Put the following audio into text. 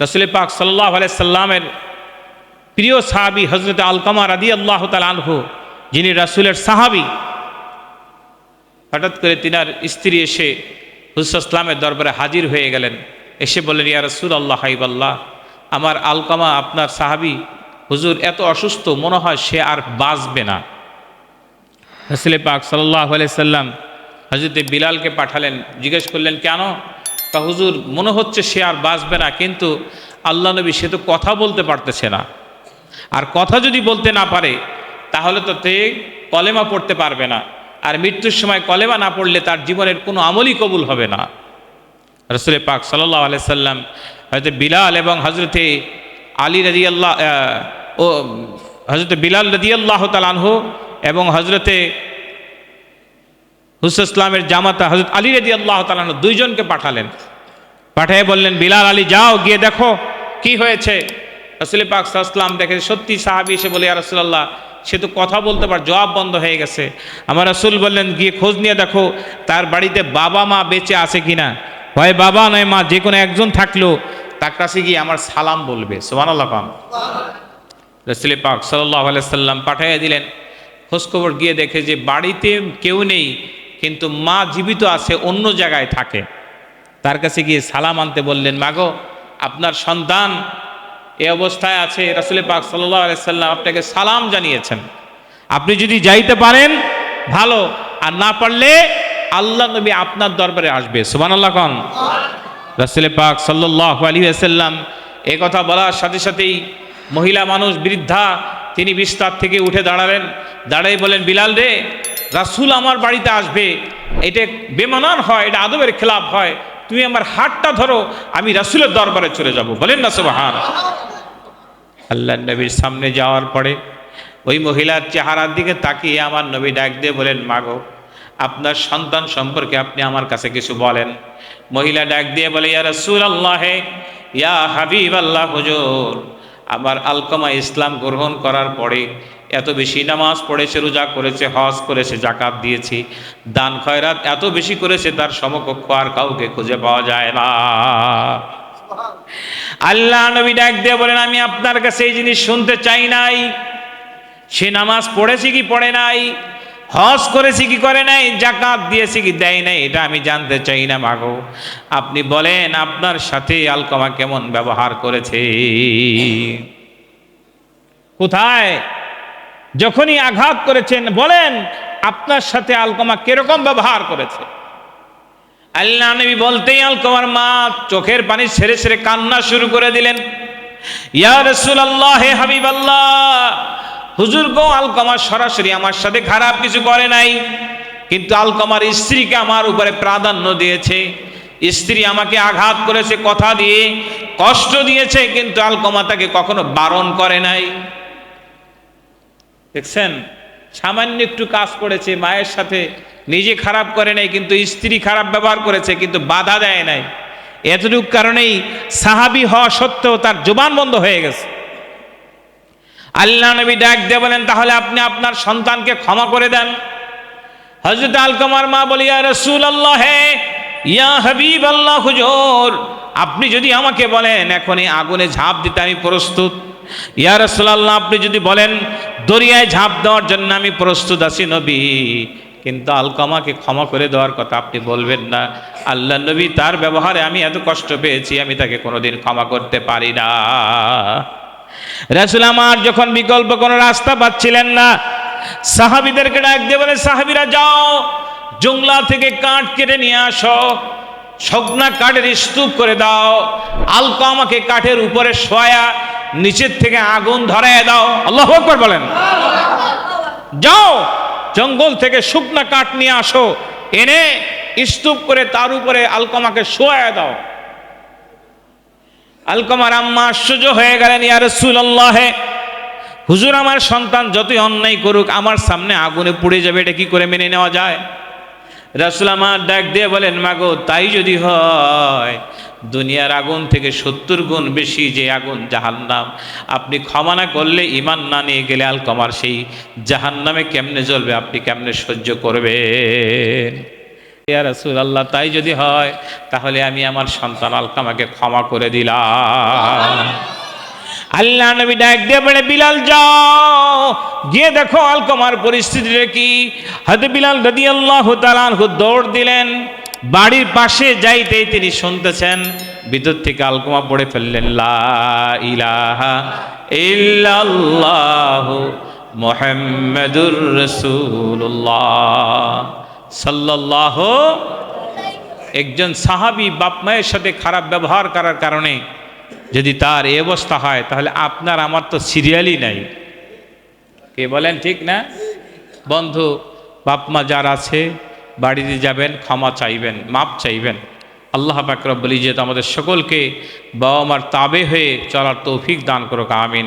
রসুল পাক সাল্লাহ সাল্লামের প্রিয় সাহাবি হজরত আলকামা রাদি আল্লাহ আনহু, যিনি রাসুলের সাহাবি, হঠাৎ করে তিনার স্ত্রী এসে হুসালামের দরবারে হাজির হয়ে গেলেন। এসে বললেন, ইয়া রসুল আল্লাহ হাইবাল্লাহ আমার আলকামা আপনার সাহাবি, হুজুর এত অসুস্থ, মনে হয় সে আর বাঁচবে না। রসুল পাক সাল্লাহ সাল্লাম হজরত বিলালকে পাঠালেন, জিজ্ঞেস করলেন, কেন? তা হুজুর মনে হচ্ছে সে আর বাঁচবে না, কিন্তু আল্লাহ নবী সে তো কথা বলতে পারতেছে না। আর কথা যদি বলতে না পারে, তাহলে তো তে কলেমা পড়তে পারবে না। আর মৃত্যুর সময় কলেমা না পড়লে তার জীবনের কোনো আমলই কবুল হবে না। রসুল পাক সাল্লাহ আলাইসাল্লাম হয়তো বিলাল এবং হজরতে আলী রাজি আল্লাহ ও হজরত বিলাল রাজি আল্লাহ তালানহু এবং হজরতে হুস ইসলামের জামাতা হজরত আলী রাজি আল্লাহ তালানহু দুইজনকে পাঠালেন। পাঠিয়ে বললেন, বিলাল আলী, যাও, গিয়ে দেখো কি হয়েছে। রসুল পাক সাল্লাম দেখে সত্যি সাহাবি এসে বলে আর রসুল্লাহ সে তো কথা বলতে পার, জবাব বন্ধ হয়ে গেছে। আমার রসুল বললেন, গিয়ে খোঁজ নিয়ে দেখো, তার বাড়িতে বাবা মা বেঁচে আছে কিনা? হয় বাবা, নয় মা, যে কোনো একজন থাকল, তার কাছে গিয়ে আমার সালাম বলবে। সোমান আল্লাহ খান রসুল পাক সাল্লাহ সাল্লাম পাঠাইয়া দিলেন। খোঁজখবর গিয়ে দেখে যে বাড়িতে কেউ নেই কিন্তু মা জীবিত আছে, অন্য জায়গায় থাকে। তার কাছে গিয়ে সালাম আনতে বললেন, মাগো, আপনার সন্তান এ অবস্থায় আছে রাসুল পাক সাল্লাম আপনাকে সালাম জানিয়েছেন। আপনি যদি যাইতে পারেন, ভালো। আর না পারলে আল্লাহ নবী আপনার দরবারে আসবে। সুবান আল্লাহ কন। রাসুল পাক সাল্লাহ আলী এ কথা বলার সাথে সাথেই মহিলা মানুষ, বৃদ্ধা, তিনি বিস্তার থেকে উঠে দাঁড়ালেন। দাঁড়াই বলেন বিলাল রে রাসুল আমার বাড়িতে আসবে, এটা বেমানান হয়, এটা আদবের খেলাফ হয়, তুমি আমার হাতটা ধরো, আমি রাসুলের দরবারে চলে যাব। বলেন না সুবাহান আল্লাহ নবীর সামনে যাওয়ার পরে ওই মহিলার চেহারার দিকে তাকিয়ে আমার নবী ডাক দিয়ে বলেন, মাগো, আপনার সন্তান সম্পর্কে আপনি আমার কাছে কিছু বলেন। মহিলা ডাক দিয়ে বলে, ইয়া রসুল আল্লাহে ইয়া হাবিব আল্লাহ হুজুর। আমার আলকমা ইসলাম গ্রহণ করার পরে এত বেশি নামাজ পড়েছে, রোজা করেছে, হজ করেছে, জাকাত দিয়েছি, দান খয়রাত এত বেশি করেছে, তার সমকক্ষ আর কাউকে খুঁজে পাওয়া যায় না। আল্লাহ নবী ডাক দিয়ে বলেন, আমি আপনার কাছে এই জিনিস শুনতে চাই নাই। সে নামাজ পড়েছে কি পড়ে নাই? হজ করেছে কি করে নাই? জাকাত দিয়েছে কি দেয় নাই? এটা আমি জানতে চাই না মাগো আপনি বলেন, আপনার সাথে আলকমা কেমন ব্যবহার করেছে? কোথায়? যখনই আঘাত করেছেন, বলেন, আপনার সাথে আলকমা কীরকম ব্যবহার করেছে? আল্লাহ নবী বলতেই আলকমার মা চোখের পানি ছেড়ে ছেড়ে কান্না শুরু করে দিলেন। ইয়া রাসূলুল্লাহ হে হাবিবাল্লাহ, হুজুর গো, আলকমা সরাসরি আমার সাথে খারাপ কিছু করে নাই, কিন্তু আলকমার স্ত্রীকে আমার উপরে প্রাধান্য দিয়েছে। স্ত্রী আমাকে আঘাত করেছে কথা দিয়ে, কষ্ট দিয়েছে, কিন্তু আলকমা তাকে কখনো বারণ করে নাই। দেখছেন? সামান্য একটু কাজ করেছে, মায়ের সাথে নিজে খারাপ করে নাই, কিন্তু স্ত্রী খারাপ ব্যবহার করেছে, কিন্তু বাধা দেয় নাই। এতটুকু কারণেই সাহাবি হওয়া সত্ত্বেও তার জবান বন্ধ হয়ে গেছে। আল্লাহ নবী ডাক দিয়ে বলেন, তাহলে আপনি আপনার সন্তানকে ক্ষমা করে দেন। হজরত আলকমার মা বলিয়া রসুল আল্লাহ হে, ইয়া হাবিব আল্লাহ হুজুর, আপনি যদি আমাকে বলেন, এখনই আগুনে ঝাঁপ দিতে আমি প্রস্তুত। ইয়া রসুল্লাহ আপনি যদি বলেন দরিয়ায় ঝাঁপ দেওয়ার জন্য আমি প্রস্তুত আছি নবী। কিন্তু আলকামাকে ক্ষমা করে দেওয়ার কথা আপনি বলবেন না। আল্লাহ নবী তার ব্যবহারে আমি এত কষ্ট পেয়েছি, আমি তাকে কোনোদিন ক্ষমা করতে পারি না। রাসুল আমার যখন বিকল্প কোনো রাস্তা পাচ্ছিলেন না, সাহাবিদেরকে ডাক দিয়ে বলে, সাহাবিরা যাও জংলা থেকে কাঠ কেটে নিয়ে আসো, সগনা কাঠের স্তূপ করে দাও আলকা আমাকে কাঠের উপরে শোয়া নিচের থেকে আগুন ধরায় দাও। আল্লাহ আকবর বলেন। যাও, জঙ্গল থেকে শুকনা কাঠ নিয়ে আসো। এনে স্তূপ করে তার উপরে আলকমাকে শোয়া দাও। আলকমার আম্মা আশ্চর্য হয়ে গেলেন, ইয়া রসুল্লাহে হুজুর আমার সন্তান যতই অন্যায় করুক, আমার সামনে আগুনে পুড়ে যাবে, এটা কি করে মেনে নেওয়া যায়? রাসুল আমার ডাক দিয়ে বলেন, মাগো, তাই যদি হয় দুনিয়ার আগুন থেকে সত্তর গুণ বেশি যে আগুন, জাহান্নাম। আপনি ক্ষমা না করলে ইমান না নিয়ে গেলে আলকমার সেই জাহান্নামে কেমনে জ্বলবে, আপনি কেমনে সহ্য করবে রাসূল আল্লাহ তাই যদি হয়, তাহলে আমি আমার সন্তান আলকামাকে ক্ষমা করে দিলাম। আল্লাহ নবী ডাক দিয়ে বলে, বিলাল যাও, গিয়ে দেখো আলকমার পরিস্থিতিটা কি। হাতে বিলাল রাদি আল্লাহ দৌড় দিলেন। বাড়ির পাশে যাইতেই তিনি শুনতেছেন ভিতর থেকে আলকমা পড়ে ফেললেন ইলাহা ইল্লাল্লাহু মুহাম্মাদুর রাসূলুল্লাহ। সাল্লাল্লাহু একজন সাহাবী বাপ মায়ের সাথে খারাপ ব্যবহার করার কারণে যদি তার এই অবস্থা হয়, তাহলে আপনার আমার তো সিরিয়ালই নাই। কে বলেন ঠিক না? বন্ধু, বাপ মা যার আছে বাড়িতে যাবেন, ক্ষমা চাইবেন, মাপ চাইবেন। আল্লাহ পাকরব বলি যে আমাদের সকলকে বাবা মার তাবে হয়ে চলার তৌফিক দান করুক, আমিন।